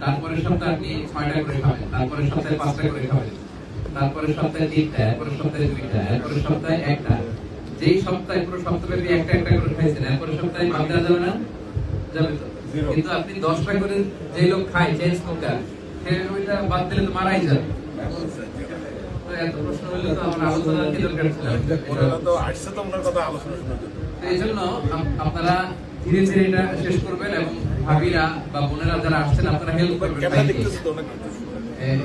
তারপরের সপ্তাহে আপনি ছয়টা করে খাবেন তারপরের সপ্তাহে পাঁচটা করে খাবেন তারপরের সপ্তাহে তিনটা এরপরের সপ্তাহে দুইটা এরপরের সপ্তাহে একটা যেই সপ্তাহে পুরো সপ্তাহব্যাপী একটা একটা করে খাইছেন এরপরের সপ্তাহে বাদ দেওয়া যাবে না? যাবে তো? কিন্তু আপনি দশটা করে যে লোক খায় চেঞ্জ স্মোকার সে ওইটা বাদ দিলে তো মারাই যাবে। এত প্রশ্ন হইলে তো আমার আলোচনা কি দরকার ছিল? তো আসছে তো ওনার কথা আলোচনা শোনার জন্য। এই জন্য আপনারা ধীরে ধীরে এটা শেষ করবেন এবং ভাবিরা বা বোনেরা যারা আসছেন আপনারা হেল্প করবেন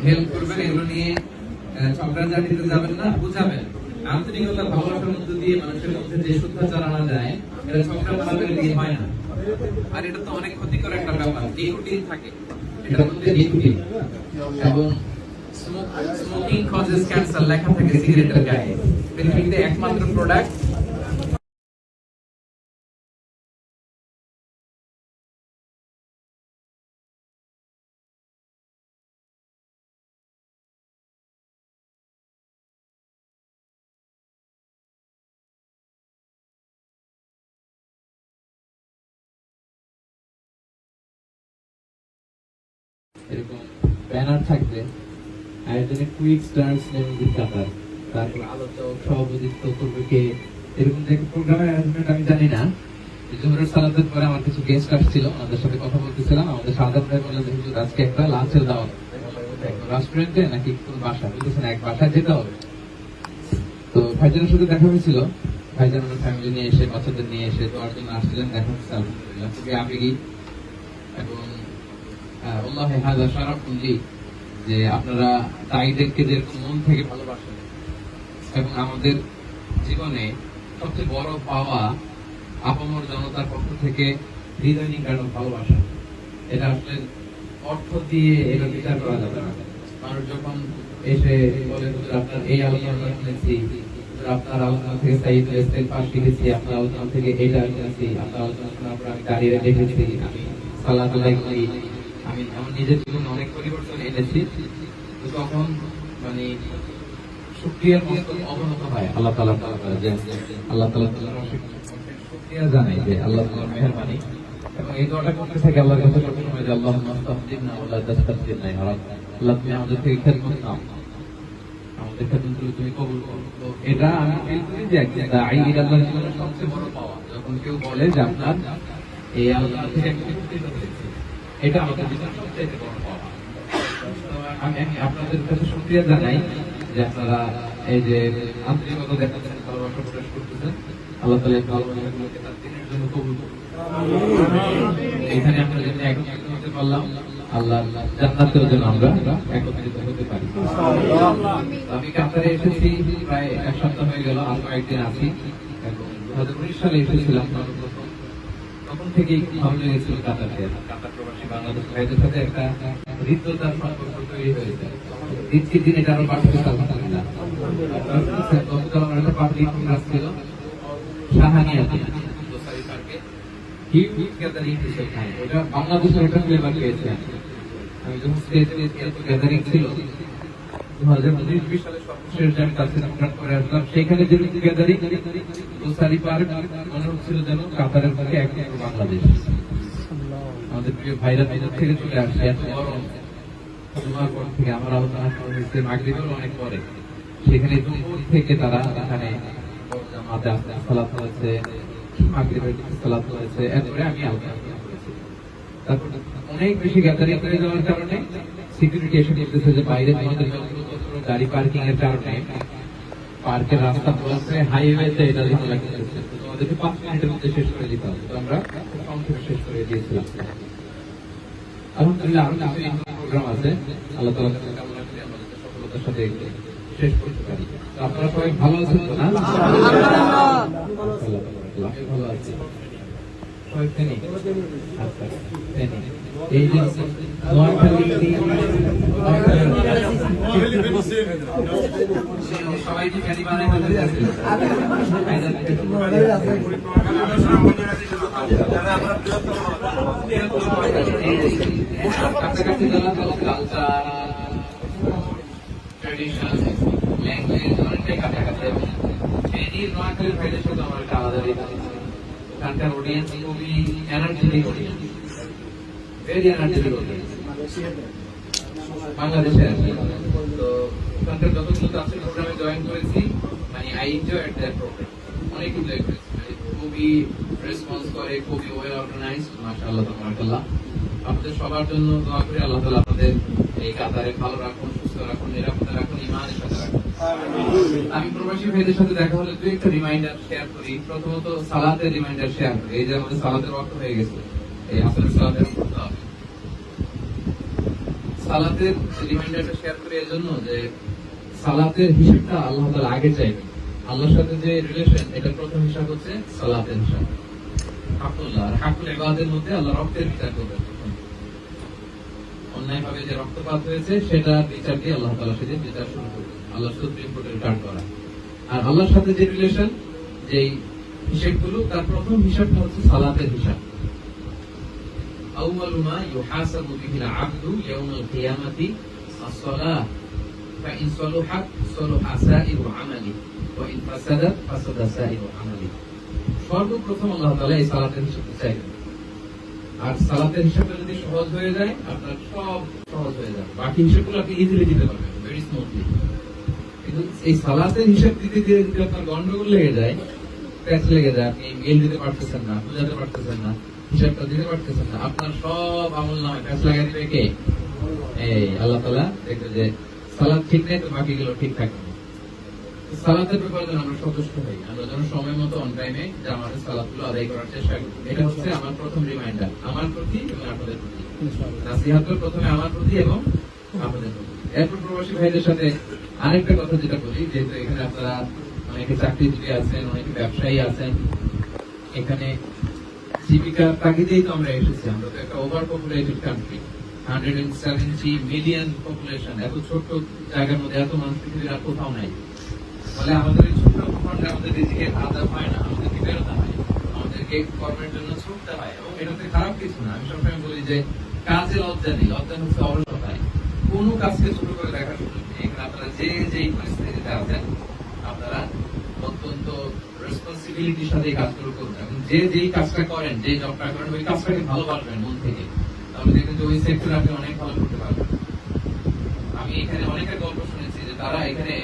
হেল্প করবেন এগুলো নিয়ে ঝগড়া জাতিতে যাবেন না বুঝাবেন। আন্তরিকতা ভালোবাসার মধ্যে দিয়ে মানুষের মধ্যে যে শুদ্ধাচার আনা যায় এটা ঝগড়া মারামারি দিয়ে হয় না। আর এটা তো অনেক ক্ষতিকর একটা ব্যাপার থাকে। এটার মধ্যে এবং স্মোকিং কজেস ক্যান্সার লেখা থাকে সিগারেটের গায়ে। পৃথিবীতে একমাত্র প্রোডাক্ট এরকম ব্যানার থাকবে, আয়োজনে কুইক স্টার্স নেভির কাতার তারপর আলোচক সভাপতিত্ব করবে এরকম যে প্রোগ্রামের অ্যারেঞ্জমেন্ট আমি জানি না। জোহরের পরে আমার কিছু গেস্ট আসছিল, আমাদের সাথে কথা বলতেছিলাম। আমাদের ভাই বললেন আজকে একটা লাঞ্চের দাওয়াত। রেস্টুরেন্টে নাকি বাসা? এক বাসায় যেতে হবে। তো ভাইজানের সাথে দেখা হয়েছিল। ভাইজান ফ্যামিলি নিয়ে এসে, বাচ্চাদের নিয়ে এসে তোমার জন্য আসছিলেন, দেখা হচ্ছে, আলহামদুলিল্লাহ। খুবই আবেগী। এবং আল্লাহ হাজা সারা পুঁজি যে আপনারা তাইদেরকে যেরকম মন থেকে ভালোবাসেন এবং আমাদের জীবনে সবচেয়ে বড় পাওয়া আপামর জনতার পক্ষ থেকে হৃদয় নিকানো ভালোবাসা। এটা আসলে অর্থ দিয়ে এটা বিচার করা যাবে না। মানুষ যখন এসে বলে আপনার এই আলোচনা শুনেছি। আপনার আলোচনা থেকে সাইদ ইস্তেল পাশ শিখেছি। আপনার আলোচনা থেকে এইটা শুনেছি। আপনার আলোচনা শোনার পর আমি দাঁড়িয়ে দেখেছি। আমি আদায় করি আমি আমার নিজের জীবনে অনেক পরিবর্তন এনেছি। তখন মানে অবনত হয়। আল্লাহ তালা আল্লাহ তালা জানাই যে আল্লাহ মেহরবানি। আল্লাহর আল্লাহ আমাদের আমাদের তুমি করো। এটা আমি জীবনে সবচেয়ে বড় পাওয়া। যখন কেউ বলে যে আপনার এই আল্লাহ থেকে এটা আমাদের জীবনে সবচেয়ে বড় পাওয়া আমি আমি আপনাদের কাছে শুক্রিয়া জানাই যে আপনারা এই যে আন্তরিকতা দেখাচ্ছেন, ভালোবাসা প্রকাশ করতেছেন। আল্লাহ তালা এই ভালোবাসাগুলোকে তার দিনের জন্য কবুল এখানে আমরা যেন একত্রিত হতে পারলাম, আল্লাহ জান্নাতেও যেন আমরা একত্রিত হতে পারি। আমি কাতারে এসেছি, প্রায় এক সপ্তাহ হয়ে গেল, আর কয়েকদিন আছি। দু হাজার উনিশ সালে এসেছিলাম তখন থেকেই ভালো লেগেছিল কাতারকে? কাতার প্রবাসী বাংলাদেশ ভাইদের সাথে একটা হৃদ্যতার সম্পর্ক তৈরি হয়েছে এটা আরও গতকাল আমার একটা পাবলিক ক্লাস ছিল শাহানিয়াতে দোসারি হিউজ বাংলাদেশের ফ্লেভার পেয়েছে আমি যখন গ্যাদারিং ছিল করে সেখানে থেকে তারা এখানে জামাতে সালাত হয়েছে মাগরিবের আমি আলোচনা করেছি তারপর অনেক বেশি গ্যাদারিং হয়ে যাওয়ার কারণে সিকিউরিটি এসে বলতেছে যে বাইরে তোমাদের গাড়ি পার্কিং এর কারণে পার্কের রাস্তা বলছে হাইওয়েতে এটা ধরে লাগতেছে তো তোমাদেরকে পাঁচ মিনিটের মধ্যে শেষ করে দিতে হবে। তো আমরা সংক্ষেপে শেষ করে দিয়েছিলাম। আলহামদুলিল্লাহ আরও কিছু প্রোগ্রাম আছে। আল্লাহ তালা কামনা করি আমাদের সফলতার সাথে শেষ করতে পারি। আপনারা সবাই ভালো আছেন না? ভালো আছি সবাই ফেনি আচ্ছা এই যে ট্রেডিশন ল্যাঙ্গুয়েজ অনেকটাই কাছাকাছি। আলাদা ওখানকার অডিয়েন্স খুবই energetic audience very energetic audience বাংলাদেশে আসি তো ওখানকার যতগুলো চাষের প্রোগ্রামে জয়েন করেছি। মানে I enjoy at that programme অনেক এনজয় করেছি। মানে খুবই রেসপন্স করে, খুবই ওয়েল অর্গানাইজ মাশাআল্লাহ, তাবারাকাল্লাহ। আপনাদের সবার জন্য দোয়া করি, আল্লাহ তাআলা আপনাদের এই কাতারে ভালো রাখুন, সুস্থ রাখুন, নিরাপদে রাখুন ইমানের সাথে রাখুন। আমি প্রবাসী ভাইদের সাথে দেখা হলে একটা রিমাইন্ডার শেয়ার করি। প্রথমত সালাতের রিমাইন্ডার শেয়ার করি। এই যে আমাদের সালাতের ওয়াক্ত হয়ে গেছে। এই আসলে সালাতের সালাতের রিমাইন্ডারটা শেয়ার করি এজন্য যে সালাতের হিসাবটা আল্লাহ তাআলা আগে চাইবে। আল্লাহর সাথে যে রিলেশন এটা প্রথম হিসাব হচ্ছে সালাতের হিসাব। হাকুল্লাহ। আর হাকুল ইবাদের মধ্যে আল্লাহ রক্তের বিচার করবে। প্রথম। অন্যায়ভাবে যে রক্তপাত হয়েছে, সেটা বিচার দিয়ে আল্লাহ তাআলা সেদিন বিচার শুরু করবে আল্লাহ সুপ্রিম কোর্টের কার্ড করা আর আল্লাহর সাথে যে রিলেশন যেই হিসেবগুলো তার প্রথম হিসাবটা হচ্ছে সালাতের হিসাব أول ما يحاسب به العبد يوم القيامة الصلاة فإن صلحت صلح سائر عمله وإن فسدت فسد سائر عمله সর্বপ্রথম আল্লাহ তাআলা এই সালাতের হিসাবটা চাইবেন আর সালাতের হিসাবটা যদি সহজ হয়ে যায় আপনার সব সহজ হয়ে যাবে বাকি হিসাবগুলো আপনি ইজিলি দিতে পারবেন ভেরি স্মুথলি কিন্তু এই সালাতের হিসাব দিতে দিয়ে যদি আপনার গন্ডগোল লেগে যায় প্যাচ লেগে যায় আপনি মেল দিতে পারতেছেন না বুঝাতে পারতেছেন না হিসাবটা দিতে পারতেছেন না আপনার সব আমল নামে প্যাচ লাগাই দিবে কে? এই আল্লাহ তালা দেখবে যে সালাদ ঠিক নেই তো বাকিগুলো ঠিক থাকবে সালাতের ব্যাপারে যেন আমরা সচেষ্ট হই আমরা যেন সময় মতো অন টাইমে আমাদের সালাদগুলো আদায় করার চেষ্টা করি। এটা হচ্ছে আমার প্রথম রিমাইন্ডার আমার প্রতি এবং আপনাদের প্রতি। নাসিহাতুল প্রথমে আমার প্রতি এবং আপনাদের প্রতি। এরপর প্রবাসী ভাইদের সাথে আরেকটা কথা যেটা বলি, যেহেতু এখানে আপনারা অনেকে চাকরিজীবী আছেন, অনেকে ব্যবসায়ী আছেন, এখানে জীবিকার তাগিদেই তো আমরা এসেছি, আমরা তো একটা over populated country hundred and seventy million population এত ছোট্ট জায়গার মধ্যে এত মানুষ পৃথিবীর আর কোথাও নাই। ফলে আমাদের ছোট্ট ভূখণ্ডে আমাদের রিজিকের আদা হয় না, আমাদেরকে বেরোতে হয়, আমাদেরকে কর্মের জন্য ছুটতে হয়, এবং এটাতে খারাপ কিছু না। আমি সবসময় বলি যে কাজে লজ্জা নেই, লজ্জা হচ্ছে অলসতায় কোনো কাজকে ছোট করে দেখার আপনারা যে যেই পরিস্থিতিতে আছেন, আপনারা অত্যন্ত রেসপন্সিবিলিটির সাথে এই কাজগুলো করুন। এবং যে যেই কাজটা করেন, যে জবটা করেন, ওই কাজটাকে ভালোবাসবেন মন থেকে। তাহলে দেখবেন যে ওই সেক্টরে আপনি অনেক ভালো করতে পারবেন। আমি এখানে অনেকের গল্প শুনেছি যে তারা এখানে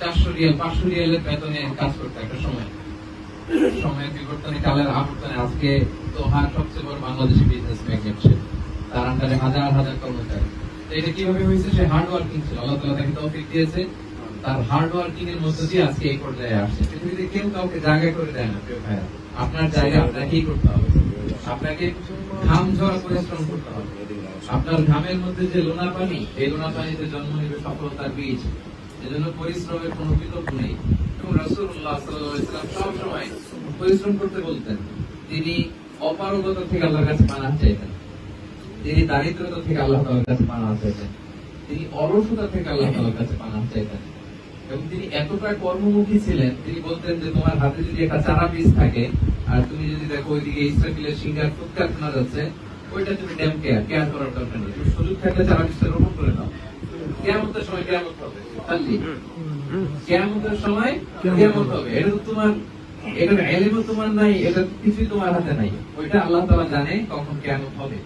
চারশো রিয়াল, পাঁচশো রিয়ালের বেতনে কাজ করতে একটা সময়। সময়ের বিবর্তনে, কালের আবর্তনে। আজকে দোহার সবচেয়ে বড় বাংলাদেশি বিজনেস ম্যাগনেট তার আন্ডারে হাজার হাজার কর্মচারী। তো এটা কীভাবে হয়েছে? সে হার্ড ওয়ার্কিং ছিল। আল্লাহ তালা তাকে তৌফিক দিয়েছে। তার হার্ড ওয়ার্কিং এর দিয়ে আজকে এই পর্যায়ে আসছে। পৃথিবীতে কেউ কাউকে জায়গা করে দেয় না ভাইয়া আপনার জায়গা আপনাকেই করতে হবে। আপনাকে ঘাম ঝরা পরিশ্রম করতে হবে। আপনার ঘামের মধ্যে যে লোনা পানি, এই লোনা পানিতে জন্ম নেবে সফলতার বীজ। এজন্য পরিশ্রমের কোনো বিকল্প নেই। এবং রাসূলুল্লাহ সাল্লাল্লাহু আলাইহি ওয়াসাল্লাম সব সময় পরিশ্রম করতে বলতেন। তিনি অপারগতা থেকে আল্লাহর কাছে পানা চাইতেন। তিনি দারিদ্রতা থেকে আল্লাহ তাআলার কাছে পানা চাইতেন। তিনি অলসতা থেকে আল্লাহ তাআলার কাছে পানা চাইতেন। এবং তিনি এতটা কর্মমুখী ছিলেন, তিনি বলতেন যে, তোমার হাতে যদি একটা চারা বীজ থাকে, আর তুমি যদি দেখো ওইদিকে ইসরাফিলের সিঙ্গার ফুটকার শোনা যাচ্ছে, ওইটা তুমি ড্যাম কেয়ার কেয়ার করার দরকার নেই। তুমি সুযোগ থাকলে চারা বীজটা রোপণ করে নাও। কেয়ামতের সময় কেয়ামত হবে কেয়ামতের সময় কেয়ামত হবে। এটা তো তোমার এটার এলিমও তোমার নাই, এটা কিছুই তোমার হাতে নাই। ওইটা আল্লাহ তাআলা জানে কখন কেয়ামত হবে।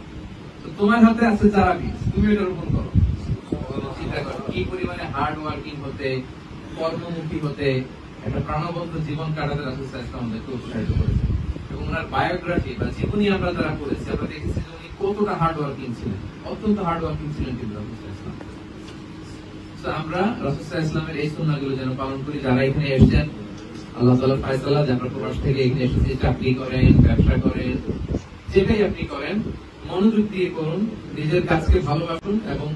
তোমার হাতে আছে চারা বীজ তুমি এটা রোপণ করো। চিন্তা করো, কি পরিমাণে হার্ড ওয়ার্কিং হতে, কর্মমুখী হতে, একটা প্রাণবন্ত জীবন কাটাতে রাসূল ওয়াসাল্লাম আমাদেরকে উৎসাহিত করেছে এবং ওনার বায়োগ্রাফি বা জীবনী আমরা যারা পড়েছি, আমরা দেখেছি যে উনি কতটা হার্ড ওয়ার্কিং ছিলেন, অত্যন্ত হার্ড ওয়ার্কিং ছিলেন কিন্তু রাসূল তো আমরা রাসূল আলাইহি এই সুন্নাহগুলো যেন পালন করি, যারা এখানে এসেছেন, আল্লাহ তাআলার ফয়সালা প্রবাস থেকে এখানে চাকরি করেন, ব্যবসা করেন, যেটাই আপনি করেন মনোযোগ দিয়ে করুন, নিজের কাজকে ভালোবাসুন এবং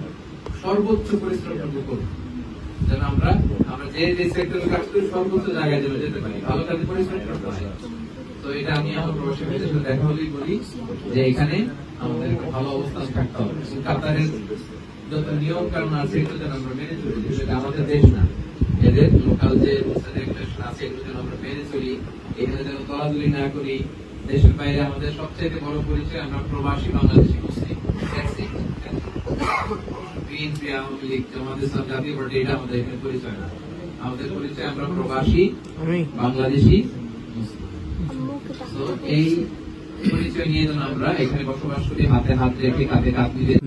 সর্বোচ্চ পরিশ্রম কিন্তু করুন। যেন আমরা আমরা যে যে সেক্টরে কাজ করি, সর্বোচ্চ জায়গায় যেন যেতে পারি। ভালো কাজে পরিশ্রম করতে হয়। তো এটা আমি আমার প্রবাসী সাথে দেখা হলেই বলি যে এখানে আমাদের ভালো অবস্থান থাকতে হবে। কাতারের যত নিয়ম কারণ আছে, এগুলো যেন আমরা মেনে চলি। এটা আমাদের দেশ না, এদের লোকাল যে আছে, এগুলো যেন আমরা মেনে চলি, এখানে যেন দলাদলি না করি দেশের বাইরে আমাদের সবচেয়ে বড় পরিচয় আমরা প্রবাসী বাংলাদেশি মুসলিম বিএনপি আওয়ামী লীগ আমাদের ইসলাম জাতীয় পার্টি এটা আমাদের এখানে পরিচয় না। আমাদের পরিচয় আমরা প্রবাসী বাংলাদেশি এই পরিচয় নিয়ে যেন আমরা এখানে বসবাস করি হাতে হাত রেখে কাঁধে কাঁধ মিলিয়ে।